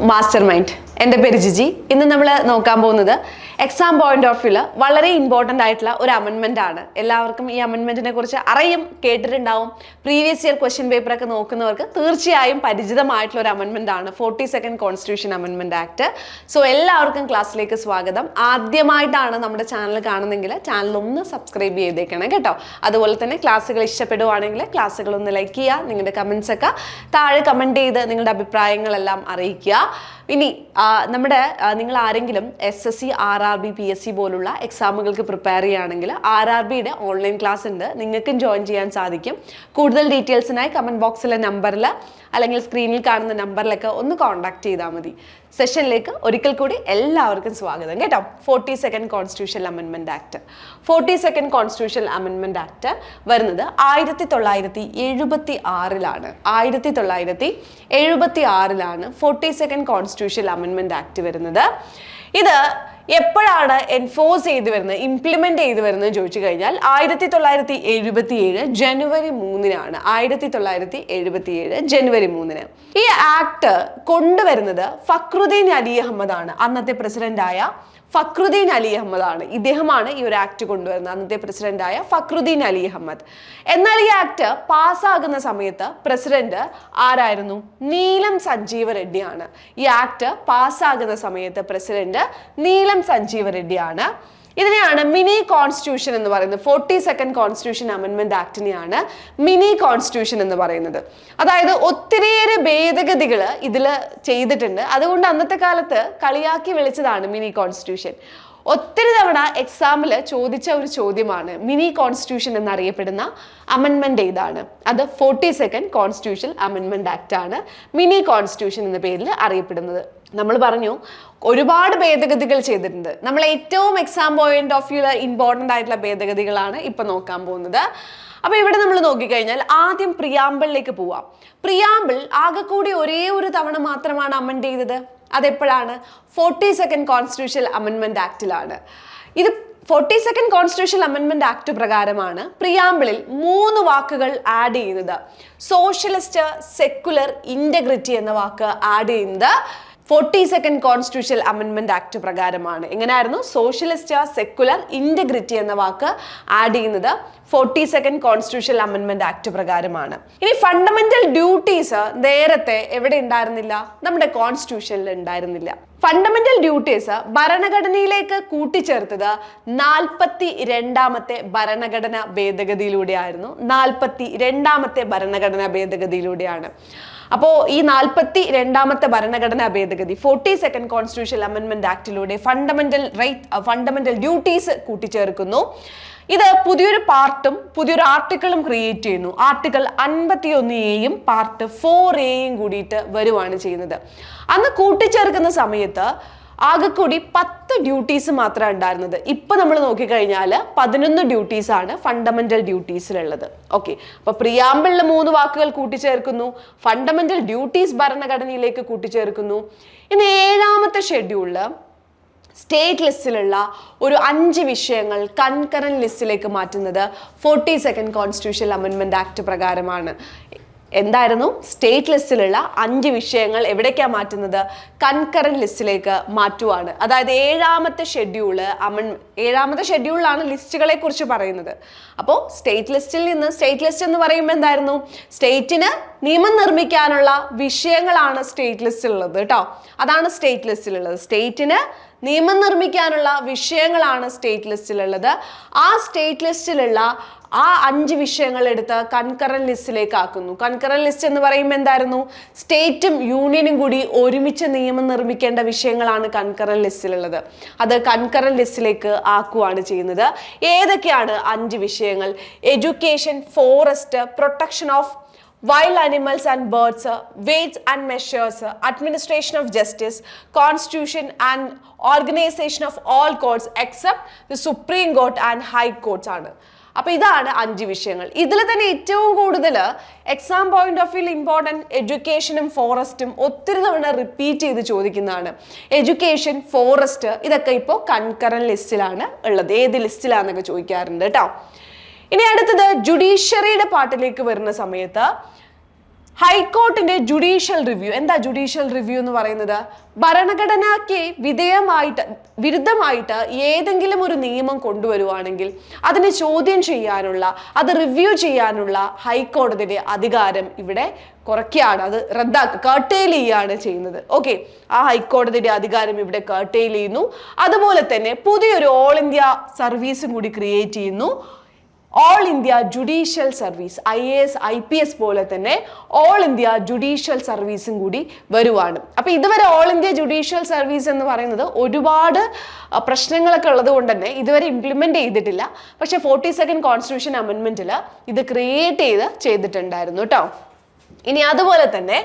Master mind എന്റെ പേര് ജിജി. ഇന്ന് നമ്മൾ നോക്കാൻ പോകുന്നത് എക്സാം പോയിന്റ് ഓഫ് വ്യൂൽ വളരെ ഇമ്പോർട്ടന്റ് ആയിട്ടുള്ള ഒരു അമെൻമെന്റ് ആണ്. എല്ലാവർക്കും ഈ അമെൻമെന്റിനെ കുറിച്ച് അറിയും കേട്ടിട്ടുണ്ടാവും. പ്രീവിയസ് ഇയർ ക്വസ്റ്റ്യൻ പേപ്പറൊക്കെ നോക്കുന്നവർക്ക് തീർച്ചയായും പരിചിതമായിട്ടുള്ള ഒരു അമെൻമെന്റ് ആണ്. ഫോർട്ടി സെക്കൻഡ് കോൺസ്റ്റിറ്റ്യൂഷൻ അമെൻമെന്റ് ആക്ട് സോ എല്ലാവർക്കും ക്ലാസ്സിലേക്ക് സ്വാഗതം. ആദ്യമായിട്ടാണ് നമ്മുടെ ചാനൽ കാണുന്നെങ്കിൽ ചാനൽ ഒന്ന് സബ്സ്ക്രൈബ് ചെയ്തേക്കണം കേട്ടോ. അതുപോലെ തന്നെ ക്ലാസ്സുകൾ ഇഷ്ടപ്പെടുവാണെങ്കിൽ ക്ലാസ്സുകൾ ഒന്ന് ലൈക്ക് ചെയ്യുക നിങ്ങളുടെ കമൻസ് ഒക്കെ താഴെ കമന്റ് ചെയ്ത് നിങ്ങളുടെ അഭിപ്രായങ്ങളെല്ലാം അറിയിക്കുക. ഇനി നമ്മുടെ നിങ്ങൾ ആരെങ്കിലും S S C R R R B P S C പോലുള്ള എക്സാമുകൾക്ക് പ്രിപ്പയർ ചെയ്യുകയാണെങ്കിൽ ആർ ആർ ബിയുടെ ഓൺലൈൻ ക്ലാസ് ഉണ്ട്. നിങ്ങൾക്കും ജോയിൻ ചെയ്യാൻ സാധിക്കും. കൂടുതൽ ഡീറ്റെയിൽസിനായി കമന്റ് ബോക്സിലെ നമ്പറിൽ അല്ലെങ്കിൽ സ്ക്രീനിൽ കാണുന്ന നമ്പറിലൊക്കെ ഒന്ന് കോൺടാക്ട് ചെയ്താൽ മതി. സെഷനിലേക്ക് ഒരിക്കൽ കൂടി എല്ലാവർക്കും സ്വാഗതം കേട്ടോ. ഫോർട്ടി സെക്കൻഡ് കോൺസ്റ്റിറ്റ്യൂഷൻ അമെൻമെന്റ് ആക്ട് ഫോർട്ടി സെക്കൻഡ് കോൺസ്റ്റിറ്റ്യൂഷൻ അമെൻമെന്റ് ആക്ട് വരുന്നത് ആയിരത്തി തൊള്ളായിരത്തി എഴുപത്തി ആറിലാണ് ആയിരത്തി തൊള്ളായിരത്തി എഴുപത്തി ആറിലാണ് ഫോർട്ടി സെക്കൻഡ് കോൺസ്റ്റിറ്റ്യൂഷൻ അമെൻമെന്റ് ആക്ട് വരുന്നത്. ഇത് എപ്പോഴാണ് എൻഫോഴ്സ് ചെയ്തു വരുന്നത് ഇംപ്ലിമെന്റ് ചെയ്തു വരുന്നത് ചോദിച്ചു കഴിഞ്ഞാൽ ആയിരത്തി തൊള്ളായിരത്തി എഴുപത്തി ഏഴ് ജനുവരി മൂന്നിനാണ്. ആയിരത്തി തൊള്ളായിരത്തി എഴുപത്തി ഏഴ് ജനുവരി മൂന്നിന്. ഈ ആക്ട് കൊണ്ടുവരുന്നത് ഫക്രുദ്ദീൻ അലി അഹമ്മദ് ആണ് അന്നത്തെ പ്രസിഡന്റായ ഫക്രുദ്ദീൻ അലി അഹമ്മദ് ആണ് ഇദ്ദേഹമാണ് ഈ ഒരു ആക്ട് കൊണ്ടുവരുന്നത്. അന്നത്തെ പ്രസിഡന്റായ ഫക്രുദ്ദീൻ അലി അഹമ്മദ്. എന്നാൽ ഈ ആക്ട് പാസ്സാകുന്ന സമയത്ത് പ്രസിഡന്റ് ആരായിരുന്നു? നീലം സഞ്ജീവ റെഡ്ഡിയാണ്. ഈ ആക്ട് പാസ്സാകുന്ന സമയത്ത് പ്രസിഡന്റ് നീലം സഞ്ജീവ റെഡ്ഡിയാണ്. ഇതിനെയാണ് മിനി കോൺസ്റ്റിറ്റ്യൂഷൻ എന്ന് പറയുന്നത്. ഫോർട്ടി സെക്കൻഡ് കോൺസ്റ്റിറ്റ്യൂഷൻ അമെൻമെന്റ് ആക്ടിനെയാണ് മിനി കോൺസ്റ്റിറ്റ്യൂഷൻ എന്ന് പറയുന്നത്. അതായത് ഒത്തിരിയേറെ ഭേദഗതികൾ ഇതിൽ ചെയ്തിട്ടുണ്ട്. അതുകൊണ്ട് അന്നത്തെ കാലത്ത് കളിയാക്കി വിളിച്ചതാണ് മിനി കോൺസ്റ്റിറ്റ്യൂഷൻ. ഒത്തിരി തവണ എക്സാമിൽ ചോദിച്ച ഒരു ചോദ്യമാണ് മിനി കോൺസ്റ്റിറ്റ്യൂഷൻ എന്നറിയപ്പെടുന്ന അമെൻമെന്റ് ഏതാണ്? അത് ഫോർട്ടി സെക്കൻഡ് കോൺസ്റ്റിറ്റ്യൂഷൻ അമെൻമെന്റ് ആക്ട് ആണ് മിനി കോൺസ്റ്റിറ്റ്യൂഷൻ എന്ന പേരിൽ അറിയപ്പെടുന്നത്. നമ്മൾ പറഞ്ഞു ഒരുപാട് ഭേദഗതികൾ ചെയ്തിട്ടുണ്ട്. നമ്മൾ ഏറ്റവും exam point of view important ആയിട്ടുള്ള ഭേദഗതികളാണ് ഇപ്പം നോക്കാൻ പോകുന്നത്. അപ്പോൾ ഇവിടെ നമ്മൾ നോക്കിക്കഴിഞ്ഞാൽ ആദ്യം പ്രിയാമ്പിളിലേക്ക് പോവാം. പ്രിയാമ്പിൾ ആകെ കൂടി ഒരേ ഒരു തവണ മാത്രമാണ് അമെൻഡ് ചെയ്തത്. അതെപ്പോഴാണ്? ഫോർട്ടി സെക്കൻഡ് കോൺസ്റ്റിറ്റ്യൂഷൻ അമെൻമെന്റ് ആക്റ്റിലാണ് ഇത് ഫോർട്ടി സെക്കൻഡ് കോൺസ്റ്റിറ്റ്യൂഷൻ അമെൻമെന്റ് ആക്ട് പ്രകാരമാണ് പ്രിയാമ്പിളിൽ മൂന്ന് വാക്കുകൾ ആഡ് ചെയ്യുന്നത്. സോഷ്യലിസ്റ്റ് സെക്കുലർ ഇന്റഗ്രിറ്റി എന്ന വാക്ക് ആഡ് ചെയ്യുന്നത്. ഫോർട്ടി സെക്കൻഡ് കോൺസ്റ്റിറ്റ്യൂഷൻ അമെൻമെന്റ് ആക്ട് പ്രകാരമാണ്. എങ്ങനെയായിരുന്നു? സോഷ്യലിസ്റ്റ് സെക്കുലർ ഇന്റഗ്രിറ്റി എന്ന വാക്ക് ആഡ് ചെയ്യുന്നത് ഫോർട്ടി സെക്കൻഡ് കോൺസ്റ്റിറ്റ്യൂഷൻ അമെൻമെന്റ് ആക്ട് പ്രകാരമാണ്. ഇനി ഫണ്ടമെന്റൽ ഡ്യൂട്ടീസ് നേരത്തെ എവിടെ ഉണ്ടായിരുന്നില്ല? നമ്മുടെ കോൺസ്റ്റിറ്റ്യൂഷനിൽ ഉണ്ടായിരുന്നില്ല. ഫണ്ടമെന്റൽ ഡ്യൂട്ടീസ് ഭരണഘടനയിലേക്ക് കൂട്ടിച്ചേർത്തത് നാൽപ്പത്തി രണ്ടാമത്തെ ഭരണഘടന ഭേദഗതിയിലൂടെയായിരുന്നു. നാൽപ്പത്തി രണ്ടാമത്തെ ഭരണഘടനാ ഭേദഗതിയിലൂടെയാണ്. അപ്പോൾ ഈ നാൽപ്പത്തി രണ്ടാമത്തെ ഭരണഘടനാ ഭേദഗതി ഫോർട്ടി സെക്കൻഡ് കോൺസ്റ്റിറ്റ്യൂഷൻ അമെൻമെന്റ് ആക്ടിലൂടെ ഫണ്ടമെന്റൽ റൈറ്റ് ഫണ്ടമെന്റൽ ഡ്യൂട്ടീസ് കൂട്ടിച്ചേർക്കുന്നു. ഇത് പുതിയൊരു പാർട്ടും പുതിയൊരു ആർട്ടിക്കിളും ക്രിയേറ്റ് ചെയ്യുന്നു. ആർട്ടിക്കിൾ അൻപത്തി ഒന്ന് എയും പാർട്ട് ഫോർ എയും കൂടിയിട്ട് വരുവാണ് ചെയ്യുന്നത്. അന്ന് കൂട്ടിച്ചേർക്കുന്ന സമയത്ത് ആകെക്കൂടി പത്ത് ഡ്യൂട്ടീസ് മാത്രമേ ഉണ്ടായിരുന്നത്. ഇപ്പം നമ്മൾ നോക്കിക്കഴിഞ്ഞാൽ പതിനൊന്ന് ഡ്യൂട്ടീസ് ആണ് ഫണ്ടമെന്റൽ ഡ്യൂട്ടീസിലുള്ളത് ഓക്കെ അപ്പോൾ പ്രിയാമ്പിളിലെ മൂന്ന് വാക്കുകൾ കൂട്ടിച്ചേർക്കുന്നു. ഫണ്ടമെന്റൽ ഡ്യൂട്ടീസ് ഭരണഘടനയിലേക്ക് കൂട്ടിച്ചേർക്കുന്നു. ഇനി ഏഴാമത്തെ ഷെഡ്യൂളിൽ സ്റ്റേറ്റ് ലിസ്റ്റിലുള്ള ഒരു അഞ്ച് വിഷയങ്ങൾ കൺകറന്റ് ലിസ്റ്റിലേക്ക് മാറ്റുന്നത് ഫോർട്ടി സെക്കൻഡ് കോൺസ്റ്റിറ്റ്യൂഷൻ അമെൻമെന്റ് ആക്ട് പ്രകാരമാണ്. എന്തായിരുന്നു? സ്റ്റേറ്റ് ലിസ്റ്റിലുള്ള അഞ്ച് വിഷയങ്ങൾ എവിടേക്കാണ് മാറ്റുന്നത്? കൺകറന്റ് ലിസ്റ്റിലേക്ക് മാറ്റുവാണ്. അതായത് ഏഴാമത്തെ ഷെഡ്യൂൾ അമൺ ഏഴാമത്തെ ഷെഡ്യൂളിലാണ് ലിസ്റ്റുകളെ കുറിച്ച് പറയുന്നത്. അപ്പോൾ സ്റ്റേറ്റ് ലിസ്റ്റിൽ നിന്ന് സ്റ്റേറ്റ് ലിസ്റ്റ് എന്ന് പറയുമ്പോൾ എന്തായിരുന്നു? സ്റ്റേറ്റിന് നിയമം നിർമ്മിക്കാനുള്ള വിഷയങ്ങളാണ് സ്റ്റേറ്റ് ലിസ്റ്റിലുള്ളത് കേട്ടോ അതാണ് സ്റ്റേറ്റ് ലിസ്റ്റിലുള്ളത് സ്റ്റേറ്റിന് നിയമം നിർമ്മിക്കാനുള്ള വിഷയങ്ങളാണ് സ്റ്റേറ്റ് ലിസ്റ്റിലുള്ളത് ആ സ്റ്റേറ്റ് ലിസ്റ്റിലുള്ള ആ അഞ്ച് വിഷയങ്ങൾ എടുത്ത് കൺകറൻ ലിസ്റ്റിലേക്ക് ആക്കുന്നു. കൺകറൻ ലിസ്റ്റ് എന്ന് പറയുമ്പോൾ എന്തായിരുന്നു? സ്റ്റേറ്റും യൂണിയനും കൂടി ഒരുമിച്ച് നിയമം നിർമ്മിക്കേണ്ട വിഷയങ്ങളാണ് കൺകറൻ ലിസ്റ്റിലുള്ളത് അത് കൺകറൻ ലിസ്റ്റിലേക്ക് ആക്കുവാണ് ചെയ്യുന്നത്. ഏതൊക്കെയാണ് അഞ്ച് വിഷയങ്ങൾ? Education forest protection of wild animals and birds weights and measures administration of justice constitution and organisation of all courts except the supreme court and Courts ആണ്. അപ്പൊ ഇതാണ് അഞ്ച് വിഷയങ്ങൾ. ഇതിൽ തന്നെ ഏറ്റവും കൂടുതൽ exam point of view important എഡ്യൂക്കേഷനും ഫോറസ്റ്റും ഒത്തിരി തവണ റിപ്പീറ്റ് ചെയ്ത് ചോദിക്കുന്നതാണ്. എഡ്യൂക്കേഷൻ ഫോറസ്റ്റ് ഇതൊക്കെ ഇപ്പോൾ കൺകറൻ ലിസ്റ്റിലാണ് ഉള്ളത്. ഏത് ലിസ്റ്റിലാണെന്നൊക്കെ ചോദിക്കാറുണ്ട് കേട്ടോ ഇനി അടുത്തത് ജുഡീഷ്യറിയുടെ പാട്ടിലേക്ക് വരുന്ന സമയത്ത് ഹൈക്കോർട്ടിന്റെ ജുഡീഷ്യൽ റിവ്യൂ. എന്താ ജുഡീഷ്യൽ റിവ്യൂ എന്ന് പറയുന്നത്? ഭരണഘടനയ്ക്ക് വിധേയമായിട്ട് വിരുദ്ധമായിട്ട് ഏതെങ്കിലും ഒരു നിയമം കൊണ്ടുവരുവാണെങ്കിൽ അതിനെ ചോദ്യം ചെയ്യാനുള്ള അത് റിവ്യൂ ചെയ്യാനുള്ള ഹൈക്കോടതിയുടെ അധികാരം ഇവിടെ കുറയ്ക്കുകയാണ്. അത് റദ്ദാക്കുക കേട്ടേൽ ചെയ്യുകയാണ് ചെയ്യുന്നത്. ഓക്കെ ആ ഹൈക്കോടതിയുടെ അധികാരം ഇവിടെ കേട്ടേൽ ചെയ്യുന്നു. അതുപോലെ തന്നെ പുതിയൊരു ഓൾ ഇന്ത്യ സർവീസും കൂടി ക്രിയേറ്റ് ചെയ്യുന്നു. All India judicial service I A S I P S പോലെ തന്നെ ഓൾ ഇന്ത്യ ജുഡീഷ്യൽ സർവീസും കൂടി വരുവാണ്. അപ്പോൾ ഇതുവരെ ഓൾ ഇന്ത്യ ജുഡീഷ്യൽ സർവീസ് എന്ന് പറയുന്നത് ഒരുപാട് പ്രശ്നങ്ങളൊക്കെ ഉള്ളത് കൊണ്ട് തന്നെ ഇതുവരെ ഇംപ്ലിമെന്റ് ചെയ്തിട്ടില്ല. പക്ഷേ ഫോർട്ടി സെക്കൻഡ് കോൺസ്റ്റിറ്റ്യൂഷൻ അമെൻമെന്റിൽ ഇത് ക്രിയേറ്റ് ചെയ്ത് ചെയ്തിട്ടുണ്ടായിരുന്നു കേട്ടോ ഇനി അതുപോലെ തന്നെ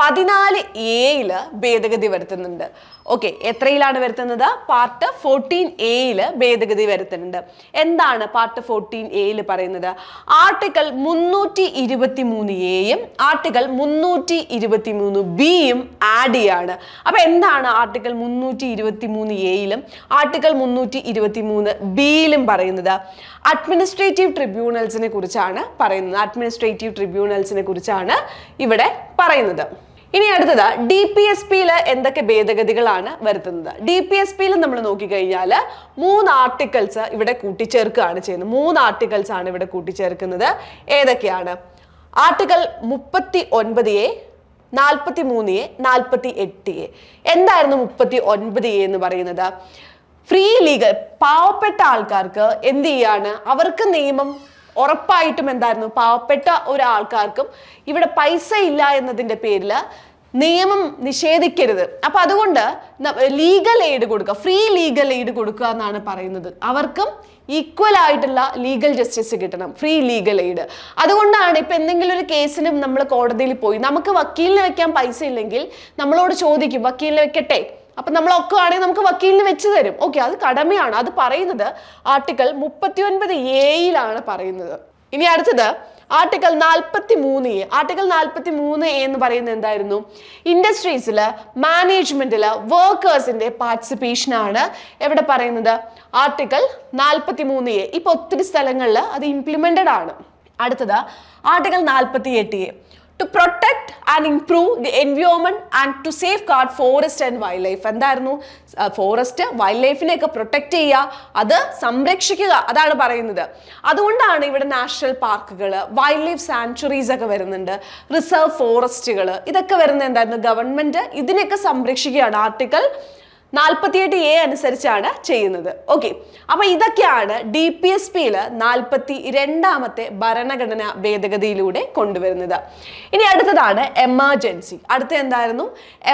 പതിനാല് എയിൽ ഭേദഗതി വരുത്തുന്നുണ്ട്. ഓക്കെ എത്രയിലാണ് വരുത്തുന്നത്? പാർട്ട് ഫോർട്ടീൻ എയിൽ ഭേദഗതി വരുത്തുന്നുണ്ട്. എന്താണ് പാർട്ട് ഫോർട്ടീൻ എയിൽ പറയുന്നത്? ആർട്ടിക്കിൾ മുന്നൂറ്റി ഇരുപത്തി മൂന്ന് എയും ആർട്ടിക്കിൾ മുന്നൂറ്റി ഇരുപത്തി മൂന്ന് ബിയും ആഡ് ചെയ്യാണ്. അപ്പൊ എന്താണ് ആർട്ടിക്കിൾ മുന്നൂറ്റി ഇരുപത്തി മൂന്ന് എയിലും ആർട്ടിക്കിൾ മുന്നൂറ്റി ഇരുപത്തി മൂന്ന് ബിയിലും പറയുന്നത് അഡ്മിനിസ്ട്രേറ്റീവ് ട്രിബ്യൂണൽസിനെ കുറിച്ചാണ് പറയുന്നത്. അഡ്മിനിസ്ട്രേറ്റീവ് ട്രിബ്യൂണൽസിനെ കുറിച്ചാണ് ഇവിടെ പറയുന്നത്. ഇനി അടുത്തത് ഡി പി എസ് പിയിൽ എന്തൊക്കെ ഭേദഗതികളാണ് വരുത്തുന്നത്? ഡി പി എസ് പിയിൽ നമ്മൾ നോക്കിക്കഴിഞ്ഞാൽ മൂന്ന് ആർട്ടിക്കിൾസ് ഇവിടെ കൂട്ടിച്ചേർക്കുകയാണ് ചെയ്യുന്നത്. മൂന്ന് ആർട്ടിക്കിൾസ് ആണ് ഇവിടെ കൂട്ടിച്ചേർക്കുന്നത്. ഏതൊക്കെയാണ്? ആർട്ടിക്കിൾ മുപ്പത്തി ഒൻപത് എ നാൽപ്പത്തി മൂന്ന് എ നാൽപ്പത്തി എട്ട് എ. എന്തായിരുന്നു മുപ്പത്തി ഒൻപത് എ എന്ന് പറയുന്നത്? ഫ്രീ ലീഗൽ പാവപ്പെട്ട ആൾക്കാർക്ക് എന്ത് ചെയ്യാണ്? അവർക്ക് നിയമം ഉറപ്പായിട്ടും എന്തായിരുന്നു? പാവപ്പെട്ട ഒരാൾക്കാർക്കും ഇവിടെ പൈസ ഇല്ല എന്നതിന്റെ പേരിൽ നിയമം നിഷേധിക്കരുത്. അപ്പൊ അതുകൊണ്ട് ലീഗൽ എയ്ഡ് കൊടുക്കുക ഫ്രീ ലീഗൽ എയ്ഡ് കൊടുക്കുക എന്നാണ് പറയുന്നത്. അവർക്കും ഈക്വൽ ആയിട്ടുള്ള ലീഗൽ ജസ്റ്റിസ് കിട്ടണം ഫ്രീ ലീഗൽ എയ്ഡ് അതുകൊണ്ടാണ് ഇപ്പൊ എന്തെങ്കിലും ഒരു കേസിനും നമ്മൾ കോടതിയിൽ പോയി. നമുക്ക് വക്കീലിനെ വെക്കാൻ പൈസ ഇല്ലെങ്കിൽ നമ്മളോട് ചോദിക്കും വക്കീലിനെ വെക്കട്ടെ? അപ്പൊ നമ്മൾ ഒക്കെ ആണെങ്കിൽ നമുക്ക് വക്കീലിന് വെച്ച് തരും. ഓക്കെ അത് കടമയാണ്. അത് പറയുന്നത് ആർട്ടിക്കിൾ മുപ്പത്തി ഒൻപത് എയിലാണ് പറയുന്നത്. ഇനി അടുത്തത് ആർട്ടിക്കിൾ നാൽപ്പത്തി മൂന്ന് എ ആർട്ടിക്കിൾ നാൽപ്പത്തി മൂന്ന് എ എന്ന് പറയുന്നത് എന്തായിരുന്നു? ഇൻഡസ്ട്രീസിൽ മാനേജ്മെന്റിൽ വർക്കേഴ്സിന്റെ പാർട്ടിസിപ്പേഷൻ ആണ് എവിടെ പറയുന്നത്? ആർട്ടിക്കിൾ നാൽപ്പത്തി മൂന്ന് എ ഇപ്പൊ ഒത്തിരി സ്ഥലങ്ങളിൽ അത് ഇംപ്ലിമെന്റഡ് ആണ്. അടുത്തത് ആർട്ടിക്കിൾ നാൽപ്പത്തി എട്ട് A to protect and improve the environment and to safeguard forest and wildlife എന്തായിരുന്നു? ഫോറസ്റ്റ് വൈൽഡ് ലൈഫിനെയൊക്കെ പ്രൊട്ടക്ട് ചെയ്യുക അത് സംരക്ഷിക്കുക അതാണ് പറയുന്നത്. അതുകൊണ്ടാണ് ഇവിടെ നാഷണൽ പാർക്കുകൾ വൈൽഡ് ലൈഫ് സാങ്ച്വറീസ് ഒക്കെ വരുന്നുണ്ട് റിസർവ് ഫോറസ്റ്റുകൾ ഇതൊക്കെ വരുന്നത് എന്തായിരുന്നു? ഗവൺമെന്റ് ഇതിനെയൊക്കെ സംരക്ഷിക്കുകയാണ്. ആർട്ടിക്കിൾ നാൽപ്പത്തിയെട്ട് എ അനുസരിച്ചാണ് ചെയ്യുന്നത്. ഓക്കെ അപ്പൊ ഇതൊക്കെയാണ് ഡി പി എസ് പിയിൽ നാൽപ്പത്തി രണ്ടാമത്തെ ഭരണഘടനാ ഭേദഗതിയിലൂടെ കൊണ്ടുവരുന്നത്. ഇനി അടുത്തതാണ് എമർജൻസി അടുത്ത എന്തായിരുന്നു?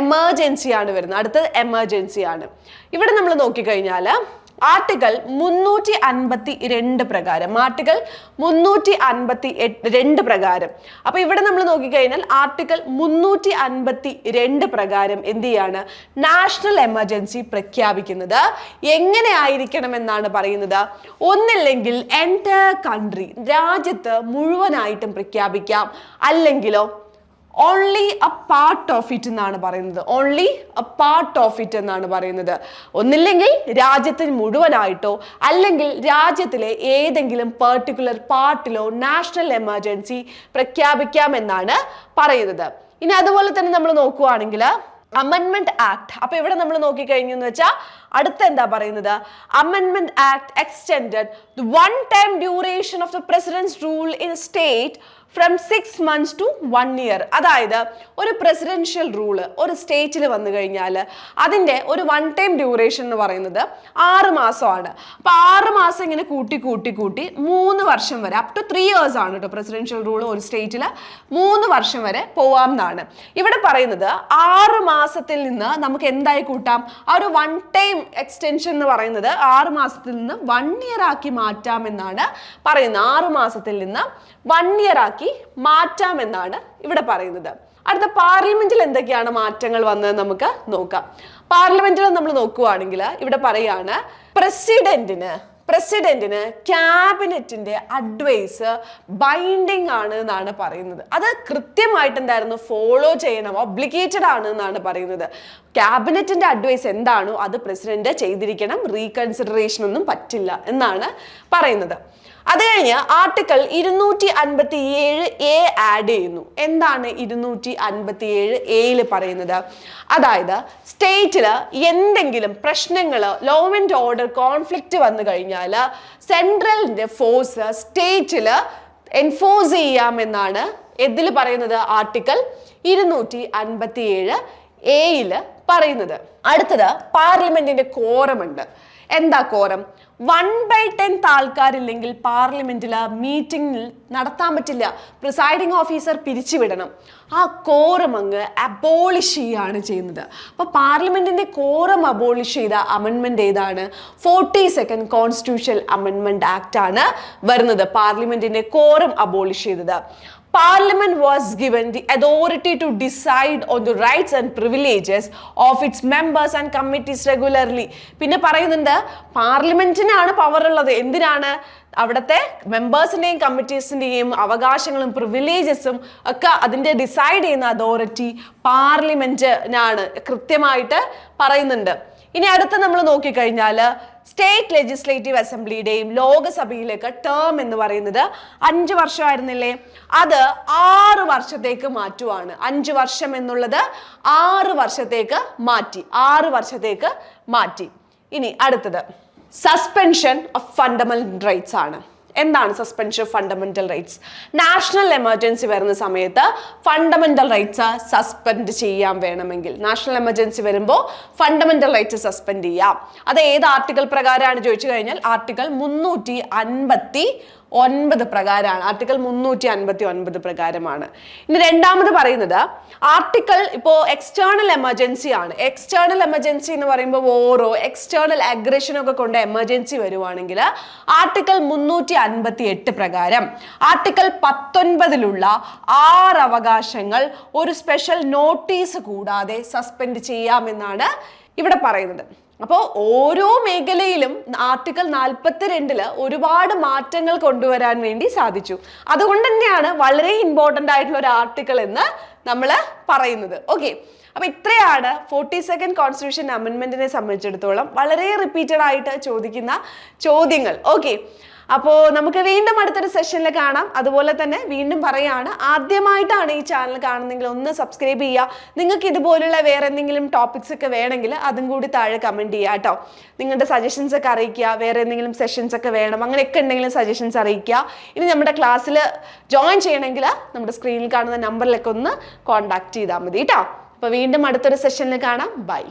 എമർജൻസിയാണ് വരുന്നത്. അടുത്തത് എമർജൻസിയാണ് ഇവിടെ നമ്മൾ നോക്കിക്കഴിഞ്ഞാൽ ആർട്ടിക്കിൾ മുന്നൂറ്റി അൻപത്തി രണ്ട് പ്രകാരം. ആർട്ടിക്കിൾ മുന്നൂറ്റി അൻപത്തി രണ്ട് പ്രകാരം. അപ്പൊ ഇവിടെ നമ്മൾ നോക്കിക്കഴിഞ്ഞാൽ ആർട്ടിക്കിൾ മുന്നൂറ്റി അൻപത്തി രണ്ട് പ്രകാരം എന്ത് ചെയ്യാണ്? നാഷണൽ എമർജൻസി പ്രഖ്യാപിക്കുന്നത്. എങ്ങനെ ആയിരിക്കണം എന്നാണ് പറയുന്നത്? ഒന്നില്ലെങ്കിൽ എന്റെ കൺട്രി രാജ്യത്ത് മുഴുവനായിട്ടും പ്രഖ്യാപിക്കാം. അല്ലെങ്കിലോ only a part of it എന്നാണ് പറയുന്നത്. Only a part of it എന്നാണ് പറയുന്നത്. ഒന്നില്ലെങ്കിൽ രാജ്യത്തിന് മുഴുവനായിട്ടോ അല്ലെങ്കിൽ രാജ്യത്തിലെ ഏതെങ്കിലും പെർട്ടിക്കുലർ പാർട്ടിലോ നാഷണൽ എമർജൻസി പ്രഖ്യാപിക്കാമെന്നാണ് പറയുന്നത്. ഇനി അതുപോലെ തന്നെ നമ്മൾ നോക്കുവാണെങ്കിൽ അമെൻമെന്റ് ആക്ട് അപ്പൊ ഇവിടെ നമ്മൾ നോക്കിക്കഴിഞ്ഞെന്ന് വെച്ചാൽ അടുത്ത എന്താ പറയുന്നത് അമെൻമെന്റ് act extended one time duration of the president's rule in state from six months to one year അതായത് ഒരു പ്രസിഡൻഷ്യൽ റൂൾ ഒരു സ്റ്റേറ്റിൽ വന്നു കഴിഞ്ഞാൽ അതിന്റെ ഒരു വൺ ടൈം ഡ്യൂറേഷൻ എന്ന് പറയുന്നത് ആറ് മാസമാണ്. അപ്പോൾ ആറ് മാസം ഇങ്ങനെ കൂട്ടി കൂട്ടി കൂട്ടി മൂന്ന് വർഷം വരെ അപ് ടു ത്രീ ഇയേഴ്സ് ആണ് കേട്ടോ പ്രസിഡൻഷ്യൽ റൂൾ ഒരു സ്റ്റേറ്റിൽ മൂന്ന് വർഷം വരെ പോവാം എന്നാണ് ഇവിടെ പറയുന്നത് ആറ് മാസത്തിൽ നിന്ന് നമുക്ക് എന്തായി കൂട്ടാം? ആ ഒരു വൺ ടൈം എക്സ്റ്റൻഷൻ എന്ന് പറയുന്നത് ആറ് മാസത്തിൽ നിന്ന് വൺ ഇയർ ആക്കി മാറ്റാം എന്നാണ് പറയുന്നത്. ആറ് മാസത്തിൽ നിന്ന് വൺ ഇയർ ആക്കി മാറ്റാം എന്നാണ് ഇവിടെ പറയുന്നത്. അടുത്ത പാർലമെന്റിൽ എന്തൊക്കെയാണ് മാറ്റങ്ങൾ വന്നത് നമുക്ക് നോക്കാം. പാർലമെന്റിൽ നമ്മൾ നോക്കുവാണെങ്കിൽ ഇവിടെ പറയാണ് പ്രസിഡന്റിന് പ്രസിഡന്റിന് ക്യാബിനറ്റിന്റെ അഡ്വൈസ് ബൈൻഡിങ് ആണ് എന്നാണ് പറയുന്നത്. അത് കൃത്യമായിട്ട് എന്തായിരുന്നു? ഫോളോ ചെയ്യണം. ഒബ്ലിഗേറ്റഡ് ആണ് എന്നാണ് പറയുന്നത്. ക്യാബിനറ്റിന്റെ അഡ്വൈസ് എന്താണോ അത് പ്രസിഡന്റ് ചെയ്തിരിക്കണം. റീകൺസിഡറേഷൻ ഒന്നും പറ്റില്ല എന്നാണ് പറയുന്നത്. അത് കഴിഞ്ഞ് ആർട്ടിക്കിൾ ഇരുന്നൂറ്റി അൻപത്തി ഏഴ് എ ആഡ് ചെയ്യുന്നു. എന്താണ് ഇരുന്നൂറ്റി അൻപത്തി ഏഴ് എയിൽ പറയുന്നത്? അതായത് സ്റ്റേറ്റിൽ എന്തെങ്കിലും പ്രശ്നങ്ങൾ ലോ ആൻഡ് ഓർഡർ കോൺഫ്ലിക്റ്റ് വന്നു കഴിഞ്ഞാൽ സെൻട്രലിന്റെ ഫോഴ്സ് സ്റ്റേറ്റിൽ എൻഫോഴ്സ് ചെയ്യാമെന്നാണ് എതിൽ പറയുന്നത് ആർട്ടിക്കിൾ ഇരുന്നൂറ്റി അൻപത്തി ഏഴ് എയിൽ പറയുന്നത്. അടുത്തത് പാർലമെന്റിന്റെ കോറമുണ്ട് എന്താ കോറം വൺ ബൈ ടെൻത്ത് ആൾക്കാരില്ലെങ്കിൽ പാർലമെന്റിൽ മീറ്റിംഗിൽ നടത്താൻ പറ്റില്ല. പ്രിസൈഡിംഗ് ഓഫീസർ പിരിച്ചുവിടണം. ആ കോറം അങ്ങ് അബോളിഷ് ചെയ്യുകയാണ് ചെയ്യുന്നത്. അപ്പോൾ പാർലമെന്റിന്റെ കോറം അബോളിഷ് ചെയ്ത അമെൻമെന്റ് ഏതാണ്? ഫോർട്ടി സെക്കൻഡ് കോൺസ്റ്റിറ്റ്യൂഷൻ അമെൻമെന്റ് ആക്ട് ആണ് വരുന്നത്. പാർലമെന്റിന്റെ കോറം അബോളിഷ് ചെയ്തത്. Parliament was given the authority to decide on the rights and privileges of its members and committees regularly. പിന്നെ പറയുന്നുണ്ട് പാർലമെന്റിനാണ് പവർ ഉള്ളത് എന്തിനാണ് അവിടുത്തെ മെമ്പേഴ്സിന്റെയും കമ്മിറ്റീസിന്റെയും അവകാശങ്ങളും പ്രിവിലേജസും ഒക്കെ അതിന്റെ ഡിസൈഡ് ചെയ്യുന്ന അതോറിറ്റി പാർലമെന്റിനാണ് കൃത്യമായിട്ട് പറയുന്നുണ്ട് ഇനി അടുത്ത നമ്മൾ നോക്കിക്കഴിഞ്ഞാൽ സ്റ്റേറ്റ് ലെജിസ്ലേറ്റീവ് അസംബ്ലിയുടെയും ലോകസഭയിലേക്ക് ടേം എന്ന് പറയുന്നത് അഞ്ച് വർഷമായിരുന്നില്ലേ? അത് ആറ് വർഷത്തേക്ക് മാറ്റുവാണ്. അഞ്ച് വർഷം എന്നുള്ളത് ആറ് വർഷത്തേക്ക് മാറ്റി. ആറ് വർഷത്തേക്ക് മാറ്റി. ഇനി അടുത്തത്. സസ്പെൻഷൻ ഓഫ് ഫണ്ടമെന്റൽ റൈറ്റ്സ് ആണ്. എന്താണ് suspension of fundamental rights national emergency വരുന്ന സമയത്ത് ഫണ്ടമെന്റൽ റൈറ്റ്സ് സസ്പെൻഡ് ചെയ്യാൻ വേണമെങ്കിൽ. നാഷണൽ എമർജൻസി വരുമ്പോൾ ഫണ്ടമെന്റൽ റൈറ്റ്സ് സസ്പെൻഡ് ചെയ്യാം. അത് ഏത് ആർട്ടിക്കിൾ പ്രകാരമാണ് ചോദിച്ചു കഴിഞ്ഞാൽ ആർട്ടിക്കിൾ മുന്നൂറ്റി അൻപത്തി ഒൻപത് പ്രകാരമാണ്. ആർട്ടിക്കിൾ മുന്നൂറ്റി അൻപത്തി ഒൻപത് പ്രകാരമാണ്. ഇനി രണ്ടാമത് പറയുന്നത് ആർട്ടിക്കിൾ ഇപ്പോൾ എക്സ്റ്റേണൽ എമർജൻസി ആണ്. എക്സ്റ്റേണൽ എമർജൻസി എന്ന് പറയുമ്പോൾ ഓരോ എക്സ്റ്റേണൽ അഗ്രഷനൊക്കെ കൊണ്ട് എമർജൻസി വരുവാണെങ്കിൽ ആർട്ടിക്കിൾ മുന്നൂറ്റി അൻപത്തി എട്ട് പ്രകാരം ആർട്ടിക്കിൾ പത്തൊൻപതിലുള്ള ആറ് അവകാശങ്ങൾ ഒരു സ്പെഷ്യൽ നോട്ടീസ് കൂടാതെ സസ്പെൻഡ് ചെയ്യാമെന്നാണ് ഇവിടെ പറയുന്നത്. അപ്പോൾ ഓരോ മേഖലയിലും ആർട്ടിക്കിൾ നാൽപ്പത്തിരണ്ടിൽ ഒരുപാട് മാറ്റങ്ങൾ കൊണ്ടുവരാൻ വേണ്ടി സാധിച്ചു. അതുകൊണ്ട് തന്നെയാണ് വളരെ ഇമ്പോർട്ടന്റ് ആയിട്ടുള്ള ഒരു ആർട്ടിക്കിൾ എന്ന് നമ്മൾ പറയുന്നത്. ഓക്കെ അപ്പൊ ഇത്രയാണ് ഫോർട്ടി സെക്കൻഡ് കോൺസ്റ്റിറ്റ്യൂഷൻ അമെൻമെന്റിനെ സംബന്ധിച്ചിടത്തോളം വളരെ റിപ്പീറ്റഡ് ആയിട്ട് ചോദിക്കുന്ന ചോദ്യങ്ങൾ. ഓക്കെ അപ്പോൾ നമുക്ക് വീണ്ടും അടുത്തൊരു സെഷനിൽ കാണാം. അതുപോലെ തന്നെ വീണ്ടും പറയാണ് ആദ്യമായിട്ടാണ് ഈ ചാനൽ കാണുന്നെങ്കിൽ ഒന്ന് സബ്സ്ക്രൈബ് ചെയ്യുക. നിങ്ങൾക്ക് ഇതുപോലുള്ള വേറെ എന്തെങ്കിലും ടോപ്പിക്സ് ഒക്കെ വേണമെങ്കിൽ അതും കൂടി താഴെ കമന്റ് ചെയ്യുക കേട്ടോ. നിങ്ങളുടെ സജഷൻസ് ഒക്കെ അറിയിക്കുക വേറെ എന്തെങ്കിലും സെഷൻസ് ഒക്കെ വേണം അങ്ങനെയൊക്കെ എന്തെങ്കിലും സജഷൻസ് അറിയിക്കുക. ഇനി നമ്മുടെ ക്ലാസ്സിൽ ജോയിൻ ചെയ്യണമെങ്കിൽ നമ്മുടെ സ്ക്രീനിൽ കാണുന്ന നമ്പറിലൊക്കെ ഒന്ന് കോൺടാക്ട് ചെയ്താൽ മതി കേട്ടോ. അപ്പോൾ വീണ്ടും അടുത്തൊരു സെഷനിൽ കാണാം. ബൈ